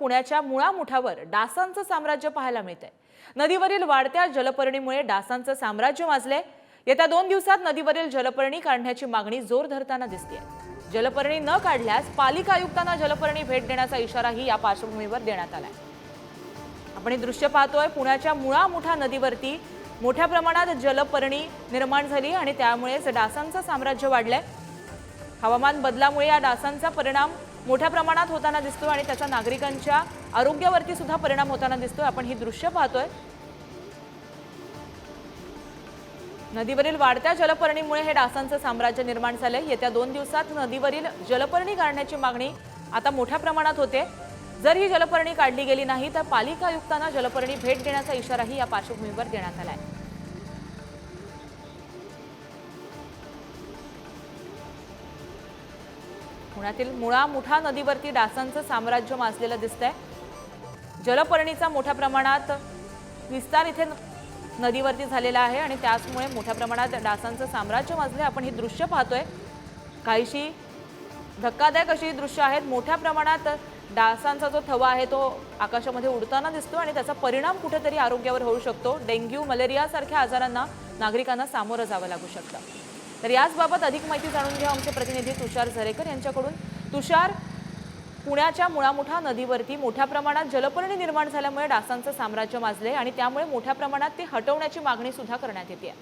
पुण्याच्या मुळामुठावर डासांचं साम्राज्य पाहायला मिळतंय. नदीवरील वाढत्या जलपर्णीमुळे डासांचं साम्राज्य माजले येत्या दोन दिवसात नदीवरील जलपर्णी काढण्याची मागणी जोर धरताना दिसतेय. जलपर्णी न काढल्यास पालिका आयुक्तांना जलपर्णी भेट देण्याचा इशाराही या पार्श्वभूमीवर देण्यात आलाय. आपण हे दृश्य पाहतोय पुण्याच्या मुळामुठा नदीवरती मोठ्या प्रमाणात जलपर्णी निर्माण झाली आणि त्यामुळेच डासांचं साम्राज्य वाढलंय. हवामान बदलामुळे या डासांचा परिणाम मोठ्या प्रमाणात होताना दिसतोय आणि त्याचा नागरिकांच्या आरोग्यावरती सुद्धा परिणाम होताना दिसतोय. आपण ही दृश्य पाहतोय. नदीवरील वाढत्या जलपर्णीमुळे हे डासांचं साम्राज्य निर्माण झालंय. येत्या दोन दिवसात नदीवरील जलपर्णी काढण्याची मागणी आता मोठ्या प्रमाणात होते. जर ही जलपर्णी काढली गेली नाही तर पालिका आयुक्तांना जलपर्णी भेट देण्याचा इशाराही या पार्श्वभूमीवर देण्यात आला आहे पुण्यातील मुळा मुठा नदीवरती डासांचं साम्राज्य माजलेलं दिसतंय. जलपर्णीचा मोठ्या प्रमाणात विस्तार इथे न- नदीवरती झालेला आहे आणि त्याचमुळे मोठ्या प्रमाणात डासांचं साम्राज्य माजले आपण ही दृश्य पाहतोय. काहीशी धक्कादायक अशी दृश्य आहेत. मोठ्या प्रमाणात डासांचा जो थवा आहे तो आकाशामध्ये उडताना दिसतो आणि त्याचा परिणाम कुठेतरी आरोग्यावर होऊ शकतो. डेंग्यू मलेरियासारख्या आजारांना नागरिकांना सामोरं जावं लागू शकतं. तर याचबाबत अधिक माहिती जाणून घ्या आमचे प्रतिनिधी तुषार झरेकर यांच्याकडून. तुषार पुण्याच्या मुळामुठा नदीवरती मोठ्या प्रमाणात जलपर्णी निर्माण झाल्यामुळे डासांचं साम्राज्य माजले आणि त्यामुळे मोठ्या प्रमाणात ते हटवण्याची मागणी सुद्धा करण्यात येते.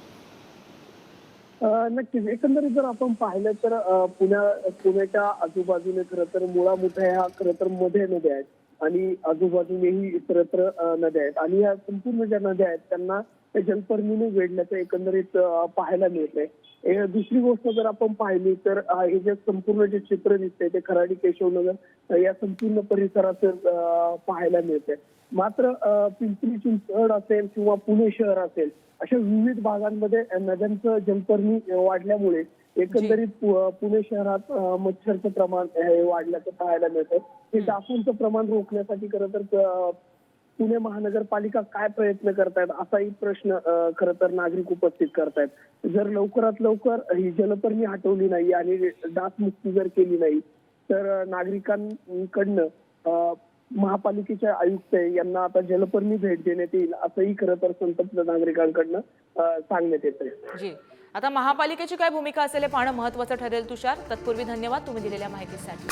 नक्कीच. एकंदरीत जर आपण पाहिलं तर पुण्या पुण्याच्या आजूबाजूने खरं तर मुळा ह्या खरं तर मध्ये नद्या आहेत. आणि आजूबाजूनेही इतरत्र नद्या आहेत. आणि या संपूर्ण ज्या नद्या आहेत त्यांना त्या जलपर्णीने वेढल्याचं एकंदरीत पाहायला मिळतंय. ए, दुसरी गोष्ट जर आपण पाहिली तर हे जे संपूर्ण जे चित्र दिसतंय ते खराडी केशवनगर या संपूर्ण परिसराचं पाहायला मिळतंय. मात्र पिंपरी चिंचवड असेल किंवा पुणे शहर असेल अशा विविध भागांमध्ये नद्यांचं जलपर्णी वाढल्यामुळे एकंदरीत पु- पुणे शहरात अ, मच्छरचं प्रमाण हे वाढल्याचं पाहायला मिळतं हे डासांचं प्रमाण रोखण्यासाठी खरं तर अ, पुणे महानगरपालिका काय प्रयत्न करतायत असाही प्रश्न अ, खरं तर नागरिक उपस्थित करतायत. जर लवकरात लवकर ही जलपर्णी हटवली नाही आणि डासमुक्ती जर केली नाही तर अ, नागरिकांकडनं अ, महापालिकेच्या आयुक्त आहे, यांना आता जलपर्णी भेट देण्यात येईल असंही खरं तर संतप्त नागरिकांकडनं अ, सांगण्यात येत आहे जी. आता महापालिकेची काय भूमिका असेल हे पाहणं महत्वाचं ठरेल तुषार. तत्पूर्वी धन्यवाद तुम्ही दिलेल्या माहितीसाठी.